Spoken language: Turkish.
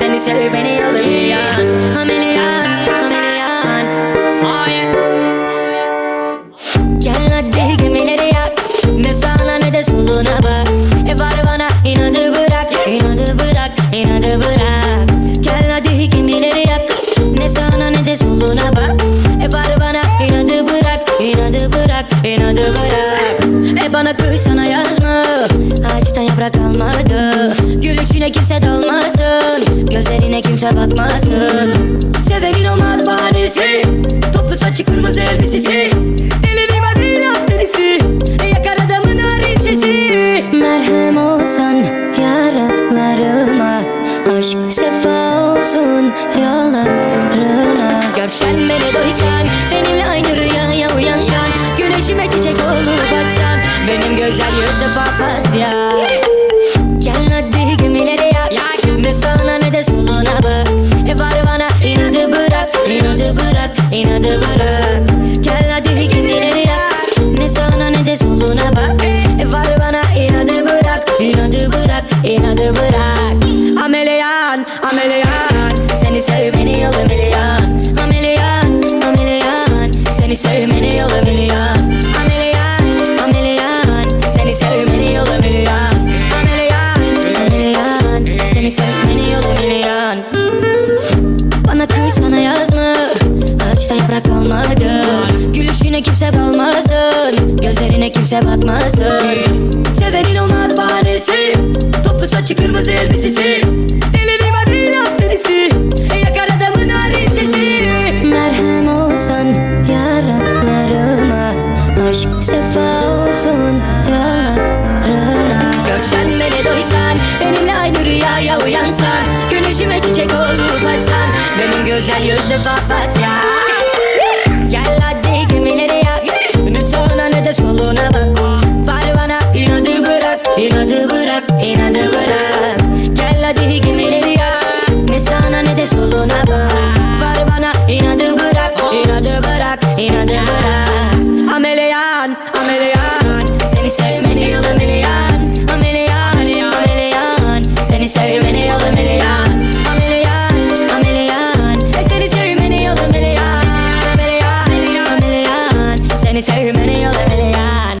Seni sev beni gemileri yak. Ne sağına ne de soluna bak. E var bana inadı bırak. İnadı bırak inadı bırak. Gel hadi gemileri yak. Ne sağına ne de soluna bak. E var bana inadı bırak. İnadı bırak inadı bırak. E bana kıysana yazma. Ağaçtan yaprak almadı. Gülüşüne kimse dalmasın Gözlerine kimse bakmasın. Severin olmaz bahanesi Toplu saçı kırmızı elbisesi. Deli var ilan birisi Yakar adamın narin sesi Merhem olsan yaralarıma Aşk sefa olsun yollarına Görsen beni doysan Benimle aynı rüyaya uyansan Güneşime çiçek olup açsan Benim güzel yüzü papatya. Gel inadı bırak. Ameleyan ameleyan. Seni sevmeni yol ameleyan Ameleyan. Ameleyan Seni sevmeni yol ameleyan Ameleyan. Ameleyan Seni sevmeni yol ameleyan Ameleyan. Ameleyan Seni sevmeni yol ameleyan bana kıysana yazma. Ağaçtan yaprak kalmadı Gülüşüne kimse kalmasın. Gözlerine kimse bakmasın Bahanesi Toplu saçı kırmızı elbisesi. Deli var ilan birisi Yakar adamın narin sesi Merhem olsan yaralarıma Aşk sefa olsun yollarına Görsen beni doysan Benimle aynı rüyaya uyansan. Güneşime çiçek olup açsan Benim güzel yüzlü papatya. Gel hadi gemileri yak. Ne sağına ne de soluna bak Every minute of the